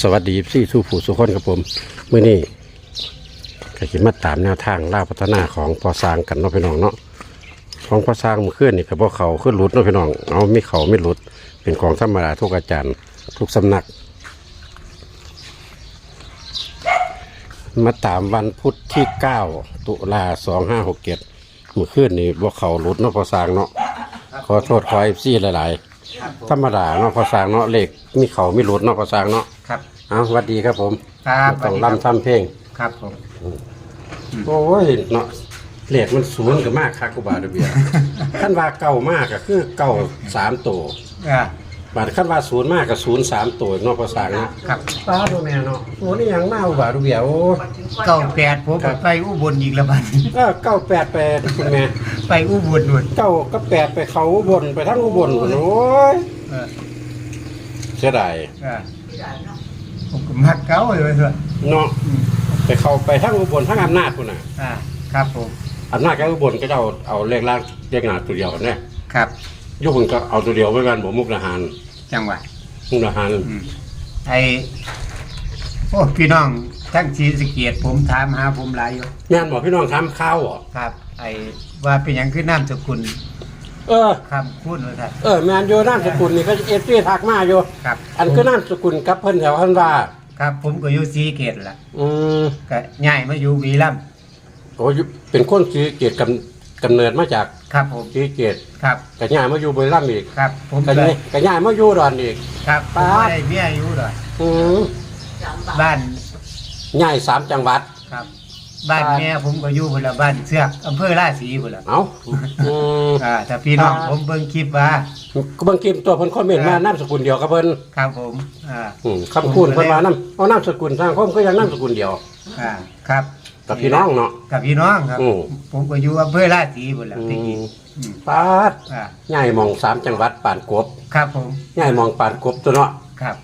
สวัสดีพี่สู้ผู้สุขคนครับผมเมื่อนี้ก็จะมาตามแนวทางล่าพัฒนาของพอสร้างกันเนาะพี่น้องเนาะของพอสร้างเมื่อคืนนี่ก็บอกเขาขึ้นหลุดเนาะพี่น้องเอาไม่เขาไม่หลุด เป็นของธรรมดาทุกอาจารย์ ทุกสำนัก มาตามวันพุธที่ 9 ตุลา2567เมื่อคืนนี่บอกเขาหลุดเนาะพอสร้างเนาะขอโทษขอเอฟซีหลายๆ ธรรมดาเนาะพอสร้างเนาะเลขมีเขาไม่หลุดเนาะพอสร้างเนาะครับเอาสวัสดีครับผมครับต้องสวัสดีลำทำเพลง ครับผม โอ้ยเนาะเลขมันศูนย์กับมากคักกูบาทเบียขั้นว่าเก่ามากก็คือเก่าสามตัวอ่าบาทขั้นว่าศูนย์มากกับศูนย์สามตัวเนาะภาษาเนาะครับป้าดูแม่เนาะโอ้นี่ยังมากกูบาทเบียโอ้เก้าแปดผมครับไปอุบลอีกแล้วบัดเออเก้าแปดแปดคุณแม่ ไปอุบลนู่นเก้าก็แปดไปเขาอุบนไปทั้งอุบลพุ่นโอ้ยเออเสียดายอ่าผมก็มักเก้าเลยเถอะเนาะอืมไปเขาไปทั้งอุบลทั้งอำนาจพุ่นน่ะอ่าครับผมอำนาจกับอุบลก็จะเอาเอาเลขล่างเลขหนาตัวเดียวกันเนี่ยครับ ยุคคุณก็เอาตัวเดียวไว้กันผมมุกดาหารจังหวัดมุกดาหารอืมไอโอ้พี่น้องทั้งศรีสะเกียดผมถามหาผมหลายอยู่แม่นบอกพี่น้องทำข้าวเหรอครับ ไอ ว่าเป็นหยังขึ้นน้ำสกุลเออ คำพูดเลยครับ เออแมนโยนามสกุลนี่ก็เอฟซีทักมาโยครับ อันก็นามสกุลกับเพิ่นแถวพันว่าครับ ผมก็อยู่ศรีเกตล่ะอืมก็ย้ายมาอยู่วีรัมย์โอ้ยเป็นคนสีเกียรติกำกำเนิดมาจากครับผมสีเกียรติครับกะย่ายมาอยู่บุรีรัมย์อีกครับ ผมกะก็ย่ายกะย่ายมาอยู่ดอนอีก ครับผมป๊าดไม่ได้เมียอยู่ดอกอืมบ้าน ย่ายสามจังหวัด ครับ บ้านป๊าดแม่ผมก็อยู่คนละบ้านเสือกอำเภอราศีคนละเอ้าอืมอ่าถ้าพี่น้องป๊าดผมเบิ่งคลิปว่าบางทีตัวเพิ่นคอมเมนต์มานามสกุลเดียวกับเพิ่นครับผมอ่าอืมคำคูณเพิ่นมานำเอานามสกุลทางคมก็ยังนามสกุลเดียว อ่าครับกับพี่น้องเนาะ กับพี่น้องครับ อืม ผมก็อยู่อำเภอราศีคนละอืที่กี้มอืมปาดอ่าย่ายหมองสามจังหวัดป่านกบครับผมย่ายหมองป่านกบตัวเนาะครับ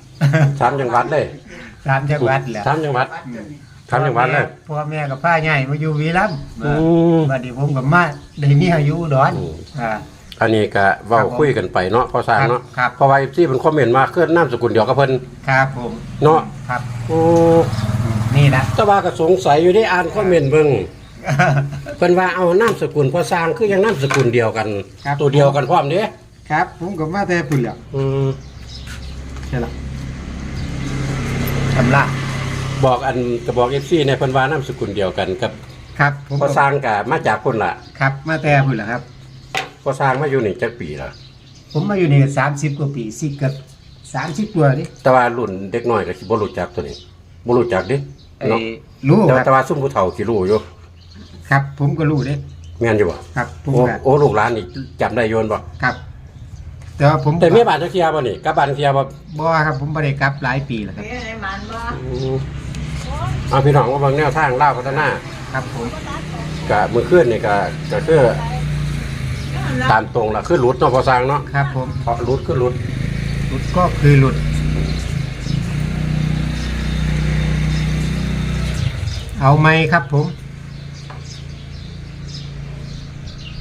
สามจังหวัดเลยสามจังหวัดแหละสามจังหวัดอืมสามจังหวัดเลยพ่อแม่กับป้าใหญ่มาอยู่วีรัมย์อืมบัดนี้ผมกับมาได้มีอายุดอนอืมอ่า อันนี้ก็เว้าครับผมคุยกันไปเนาะพอสร้างเนาะครับ เพราะว่าที่มันคอมเมนต์มาคือนามสกุลเดียวกับเพิ่นครับผมเนาะครับโอ้อืมนี่นะ แต่ว่าก็สงสัยอยู่ได้อ่านคอมเมนต์เบิ่งเพิ่นว่าเอานามสกุลพอสร้างคือยังนามสกุลเดียวกัน ครับ ตัวเดียวกันพร้อมเด้ครับ ผมกับมาแต่ปุ่นแล้วอืมใช่ละชำระ บอกอันก็บอก FC ในเพิ่นว่านามสกุลเดียวกันกับครับ ผมพอสร้างก็มาจากคนละครับ มาแต่ปุ่นแล้วครับ พอสร้างมาอยู่นี่จักปีละผมมาอยู่นี่สามสิบกว่าปีสิเกับสามสิบกว่าดิแต่ว่ารุ่นเด็กน้อยก็สิบ่รู้จักตัวนี้บ่รู้จักเดิไอ้เนาะรู้แต่คว่ารับแต่ว่าซุ่มผู้เฒ่าสิรู้อยู่ครับ ผมก็รู้เด้แม่นอยู่บ่ครับ ผมโอ้ก็โอ้ลูกหลานนี่จำได้โยนบ่ครับ แต่ว่าผมแต่เมียบ้านจักเที่ยบ่นี่กลับบ้านเที่ยบ่บ่ครับผมบ่ได้กลับหลายปีแล้วครับ Mẹ này mạnh quá อืม เอาพี่น้องว่าเบางแนวทางลาวพัฒนาครับผมก็มื้อคืนนี่ก็ก็คือตามตรงล่ะคือหลุดเนาะพอสร้างเนาะครับผมเพราะหลุดคือหลุดหลุดก็คือหลุดเอาไหมครับผม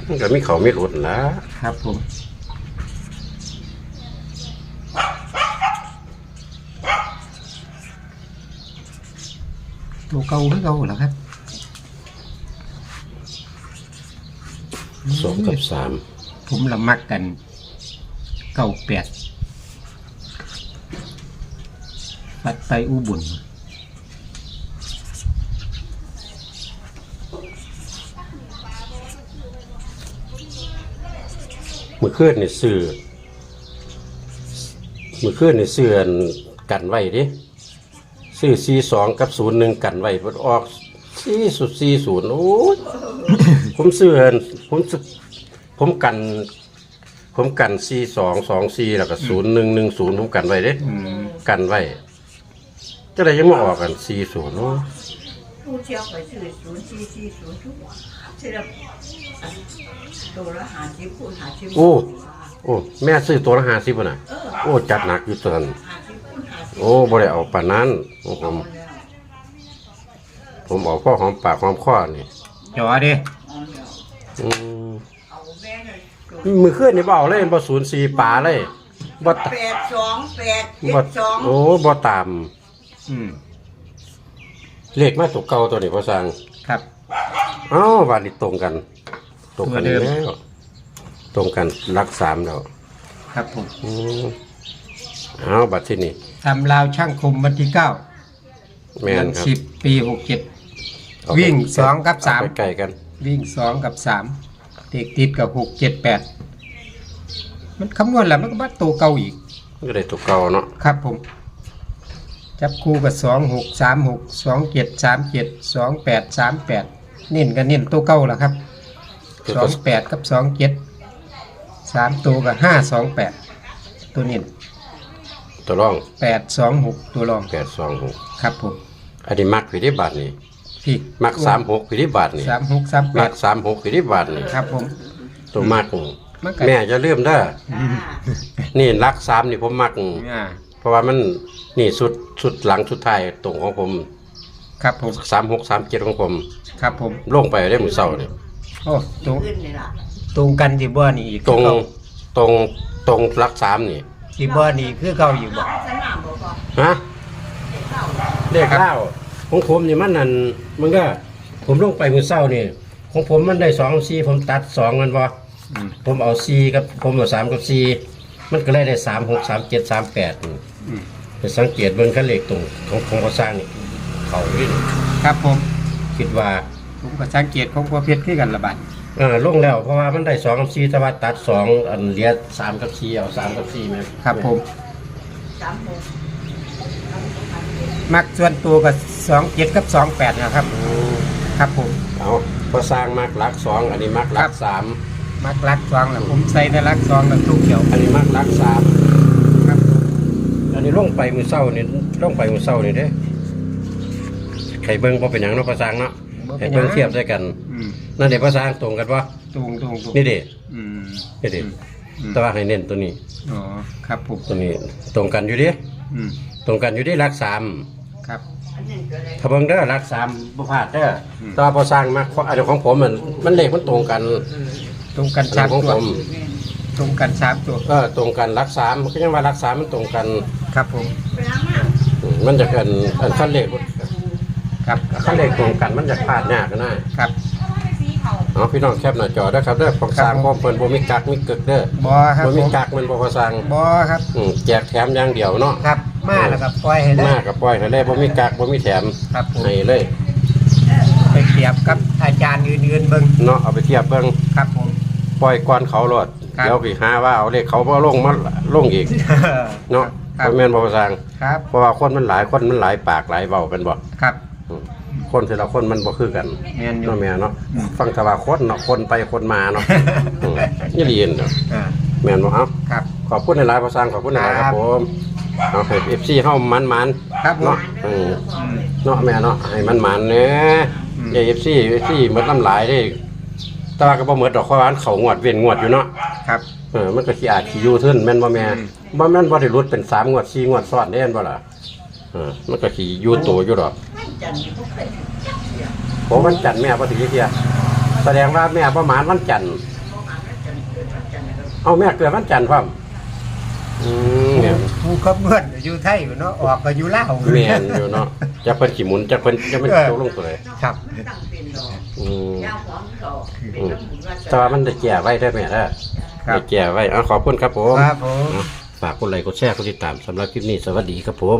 มันก็มีเขามีหลุดนะครับผม ตัวเก่าคือเก่าเหรอครับสองกับสามผมละมักกันเก้าแปดปัดไปอุบุญมื้อคืนนี่ซื้อมื้อคืนนี่ซื้ออันกันไว้ดิ ซื้อซีสองกับศูนย์หนึ่งกันไว้มัออกซีสุดซีศูนย์โอ้ย ผมซื้อเผมซื้ผมกัน ผมกันซีสองสองซีแล้วก็ศูนย์หนึ่งหนึ่งศูนย์ผมกันไว้เด้กันไว้ก็เลยยังมาออกกันซีศูนย์โอ้ผู้เชี่ยวไปซื้อศูนย์สี่สี่ศูนย์ทุกวันซื้อแล้วอันตัวละหาสิบคูณหาสิบโอ้ โอ้แม่ซื้อตัวละห้าสิบน่ะ โอ้จัดหนักอยู่ตอนหา โอ้บ่ได้เอาปานนั้นโอ้ผม ผมเอาพ่อหอมปากหอมคอนี่จอเด้อืมเอาแม่เลยมือเคลื่อนนี่บ่เอาเลยบ่ศูนย์สี่ปลาเลยบ่ตแปดสองแปดเจ็บ่ดสองโอ้บ่ตาม อืมเลขมาตัวเก่าตัวนี้พ่อสร้างครับอ้าวบาดนี้ตรงกัน ตรงกันตัวเดิม แล้ว ตรงกันรักสามแล้วครับผม อืม เอาบัดที่นี่ทำลาวช่างคมวันที่เก้าแม่นครับสิบปีหกเจ็ดเอาไปวิ่งสองกับสามเอไปใกล้กันวิ่งสองกับสามเด็กติดกับหกเจ็ดแปดมันคำนวณแล้วมันก็บัดตัวเก่าอีกก็ได้ตัวเก่าเนาะครับผม จับคู่กับสองหกสามหกสองเจ็ดสามเจ็ดสองแปดสามแปดเน้นกันเน้นตัวเก่าแหละครับคือสอก็งแปดกับสองเจ็ดสามตัวกับห้าสองแปดตัวเน้น ตัวร่องแปดสองหกตัวรองแปดสองหกครับผมอันนี้มักผิดที่บาทนี่พี่มักสามหกผิดที่บาทนี่สามหกสามแปมัดกสามหกผิดที่บาทนี่ครับผม ตัวมักมันก็ แม่จะเริ่าลืมเด้ออ่านี่รักสามนี่ผมมัก อ่าเพราะว่ามันนี่สุดสุดหลังสุดท้ายตรงของผมครับผมสามหกสามเจ็ดของผมครับผมลงไปได้มือเศร้านี่โอ้ตรงขึ้นนี่ล่ะ ตรงกันที่บ่อนี่อีกตรงคือเก่าตรงตรงรักสามนี่ ที่บ่อนี่คือเก่าอยู่บ่สนามบ่พอฮะเด็กเก้าเลขเล่าของผมนี่มันนั่นมันก็ ผมลงไปมือเศร้านี่ของผมมันได้สองสี่ผมตัดสองมันบ่อืมผมเอาสี่กับผมเอาสามกับสี่มันก็เลยได้สามหกสามเจ็ดสามแปดอืมไปสังเกตเบิ่งคันเลขตรงของของเขาสร้างนี่เขาวิ่ครับผม คิดว่าผมก็สังเกตของพ่อเพชรคือกันละบาดเออลงแล้วเพราะว่ามันได้สองกับสี่แต่ว่าตัดสองอันเหลียสามกับสี่เอาสามกับสี่ไหมครับผมสามหกมักส่วนตัวกับสองเจ็ดกับสองแปดนะครับ อืมครับผม เอาพอสร้างมักรักสองอันนี้มักรักสามมักรักสองแล้วผมใส่แต่รักสองแล้วทุกเกี่ยวอันนี้มักรักสามครับผมอันนี้ลงไปมือเศร้านี่ลงไปมือเศร้านี่เด้ไข่เบิ้งพอเป็นอย่างเนาะภาษาเนาะ บ่ไข่เป็นหเบิ้งยังเทียบด้วยกัน อืมนั่นเด็ภาษาตรงกันวะตรงตรงตรงนี่เด็อืมนี่เด็อืมแต่ว่าให้เน้นตัวนี้ อ๋อครับผมตัวนี้ตรงกันอยู่ดิอืมตรงกันอยู่ดิรักสามครับอันนี้ก็เลยถ้าเบิ้งเด้อรักสามบ่พลาดเด้ออม แต่ว่าพอสร้างมาอันนี้ของผมมันมันเลขมันตรงกันตรงกันอันสานี้มของตัวผมตรงกันสามตัวเออตรงกันรักสามมันก็ยังว่ารักสามมันตรงกัน ครับผมไปน้ำมาอืมมันจะเกินอันขั้นเลข ครับขั้นเลขตรงกันมันจะพลาดยากนะครับเอาพี่น้องแคปหน้าจอเด้อครับเด้อของสร้างครับพร้อมเพิ่นบ่มีกักมีกึกเด้อบอครับบ่ผมีมกักมันบ่พอสร้างบอครับ อืมแจกแถมอย่างเดียวเนาะครับ มาแล้วครับปล่อยให้ได้มากับปล่อยให้เลยบ่มีกักบ่มีแถมครับผมให้เลยไปเปรียบกับอาจารย์อื่นๆเบิ่งเนาะเอาไปเทียบเบิ่งครับผม ปล่อยก่อนเขาโลดครับ เดี๋ยวสิหาว่าเอาเลขเขาบ่ลงมาลงอีกเนาะครับบ่แม่นบ่พอสร้าง ครับเพราะว่าคนมันหลายคนมันหลายปากหลายเว้าเป็นบ่ครับอืม คนแต่ละคนมันบ่คือกันแม่นอยู่ เนาะแม่เนาะอืมฟังแต่ว่าคนเนาะคนไปคนมาเนาะอืมนี่เรียนเนาะอ่าแม่นบ่เอ้าครับ ขอบคุณในหลายๆภาษาขอบคุณในหลายๆคครัรับบผมเอาให้เอฟซีเข้ามันมันๆครับผม เนาะอืม อืม เนาะแม่เนาะให้มันมันๆเนี่ยอืมอย่าเอฟซีเอฟซีหมดน้ำหลายเด้แต่ว่าก็บ่หมดดอกข้อวานเขางวดเวียนงวดอยู่เนาะครับ เออมันก็ขี้อาจขี้อยู่ทึ้นแม่นบ่แม่อืม บ่แม่นบ่ได้รุดเป็นสามงวดสี่งวดซ้อนได้แม่นบ่ล่ะเออมันก็ขี้อยู่ตัวอยู่ดอกไม่จันทร์ก็เป็นผมวันจันทร์แม่บ่ถึงเที่ยแสดงว่าแม่ประมาณวันจันทร์มองอ่านแล้วจันทร์เกิดวันจันทร์ก็เอาแม่เกิดวันจันทร์พร้อมอืมแม่นผู้ขับเมื่อนอยู่ไทยอยู่เนาะออกก็อยู่ลาว แม่นอยู่เนาะจะเป็นขี้หมุนจะเป็นจะเป็นเออ ตกลงตัวเลยครับตั้งเป็นดอกอืมยาวหอมดอกเป็นน้ำหมูราแต่ว่ามันได้แก่ไว้ได้ไหมล่ะครับได้แก่ไว้อะขอบคุณครับผม ครับผมอะฝากกดไลค์กดแชร์กดติดตามสำหรับคลิปนี้ สวัสดีครับผม